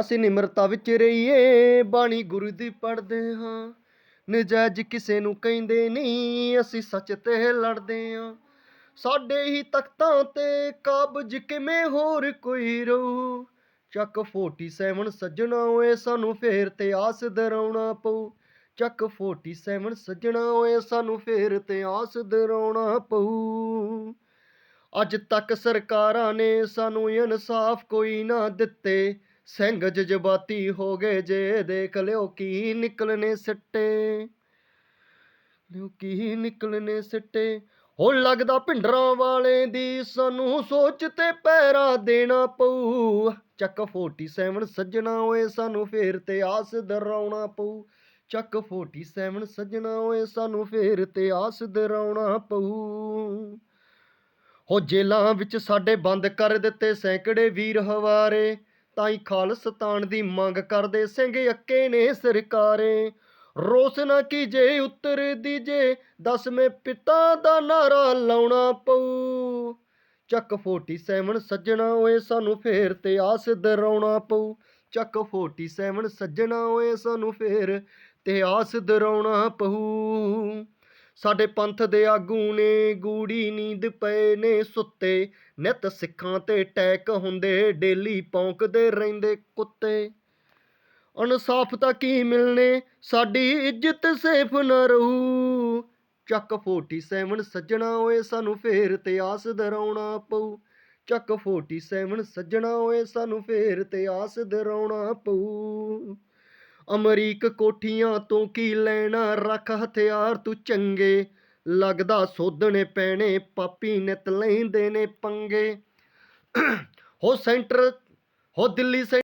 ਅਸੀਂ ਨਿਮਰਤਾ ਵਿੱਚ ਰਹੀਏ, ਬਾਣੀ ਗੁਰੂ ਦੀ ਪੜ੍ਹਦੇ ਹਾਂ। ਨਜਾਇਜ਼ ਕਿਸੇ ਨੂੰ ਕਹਿੰਦੇ ਨਹੀਂ, ਅਸੀਂ ਸੱਚ ਤੇ ਲੜਦੇ ਹਾਂ। ਸਾਡੇ ਹੀ ਤਖਤਾਂ ਤੇ ਕਾਬਜ ਕਿਵੇਂ ਹੋਰ ਕੋਈ ਰਹੂ? ਚੱਕ 47 ਸੱਜਣਾ ਓਏ, ਸਾਨੂੰ ਫੇਰ ਤੇ ਆਸ ਦਰਾਉਣਾ ਪਊ। ਚੱਕ 47 ਸੱਜਣਾ ਓਏ, ਸਾਨੂੰ ਫੇਰ ਤੇ ਆਸ ਦਰਾਉਣਾ ਪਊ। ਅੱਜ ਤੱਕ ਸਰਕਾਰਾਂ ਨੇ ਸਾਨੂੰ ਇਨਸਾਫ ਕੋਈ ਨਾ ਦਿੱਤੇ। ਸਿੰਘ ਜਜ਼ਬਾਤੀ ਹੋ ਗਏ ਜੇ, ਦੇਖ ਲਿਓ ਕੀ ਨਿਕਲਨੇ ਸਿੱਟੇ। ਲਿਓ ਕੀ ਨਿਕਲਨੇ ਸਿੱਟੇ। ਹੋ ਲੱਗਦਾ ਭਿੰਡਰਾਂ ਵਾਲੇ ਦੀ ਸਾਨੂੰ ਸੋਚ ਤੇ ਪੈਰਾ ਦੇਣਾ ਪਊ। ਚੱਕ 47 ਸੱਜਣਾ ਓਏ, ਸਾਨੂੰ ਫੇਰ ਤੇ ਆਸ ਦਰਾਉਣਾ ਪਊ। ਚੱਕ 47 ਸੱਜਣਾ ਓਏ, ਸਾਨੂੰ ਫੇਰ ਤੇ ਆਸ ਦਰਾਉਣਾ ਪਊ। ਹੋ ਜੇਲਾਂ ਵਿੱਚ ਸਾਡੇ ਬੰਦ ਕਰ ਦਿੱਤੇ ਸੈਂਕੜੇ ਵੀਰ ਹਵਾਰੇ। ਤਾਈ ਖਾਲਸਤਾਨ ਦੀ ਮੰਗ ਕਰਦੇ ਸਿੰਘ ਅੱਕੇ ਨੇ ਸਰਕਾਰੇ। ਰੋਸ ਨਾ ਕੀਜੇ ਉੱਤਰ ਦੀਜੇ, ਦਸਵੇਂ ਪਿਤਾ ਦਾ ਨਾਰਾ ਲਾਉਣਾ ਪਊ। ਚੱਕ 47 ਸੱਜਣਾ ਓਏ, ਸਾਨੂੰ ਫੇਰ ਤੇ ਆਸ ਦਰਾਉਣਾ ਪਊ। ਚੱਕ 47 ਸੱਜਣਾ ਓਏ, ਸਾਨੂੰ ਫੇਰ ਤੇ ਆਸ ਦਰਾਉਣਾ ਪਊ। ਸਾਡੇ ਪੰਥ ਦੇ ਆਗੂ ਨੇ ਗੂੜੀ ਨੀਂਦ ਪਏ ਨੇ ਸੁੱਤੇ, ਨਿਤ ਸਿੱਖਾਂ ਤੇ ਟੈਕ ਹੁੰਦੇ, ਡੇਲੀ ਭੌਂਕਦੇ ਰਹਿੰਦੇ ਕੁੱਤੇ। ਇਨਸਾਫ ਤਾਂ ਕੀ ਮਿਲਨੇ ਸਾਡੀ ਇੱਜ਼ਤ ਸੇਫ ਨਾ ਰਹੂ। ਚੱਕ 47 ਸੱਜਣਾ ਓਏ, ਸਾਨੂੰ ਫੇਰ ਤੇ ਆਸ ਦਰਾਉਣਾ ਪਊ। ਚੱਕ 47 ਸੱਜਣਾ ਓਏ, ਸਾਨੂੰ ਫੇਰ ਤੇ ਆਸ ਦਰਾਉਣਾ ਪਊ। ਅਮਰੀਕ ਕੋਠੀਆਂ ਤੋਂ ਕੀ ਲੈਣਾ? ਰੱਖ ਹਥਿਆਰ ਤੂੰ ਚੰਗੇ। ਲੱਗਦਾ ਸੋਧਣੇ ਪੈਣੇ, ਪਾਪੀ ਨਿਤ ਲੈਂਦੇ ਨੇ ਪੰਗੇ। ਹੋ ਸੈਂਟਰ, ਹੋ ਦਿੱਲੀ ਸੈਂ-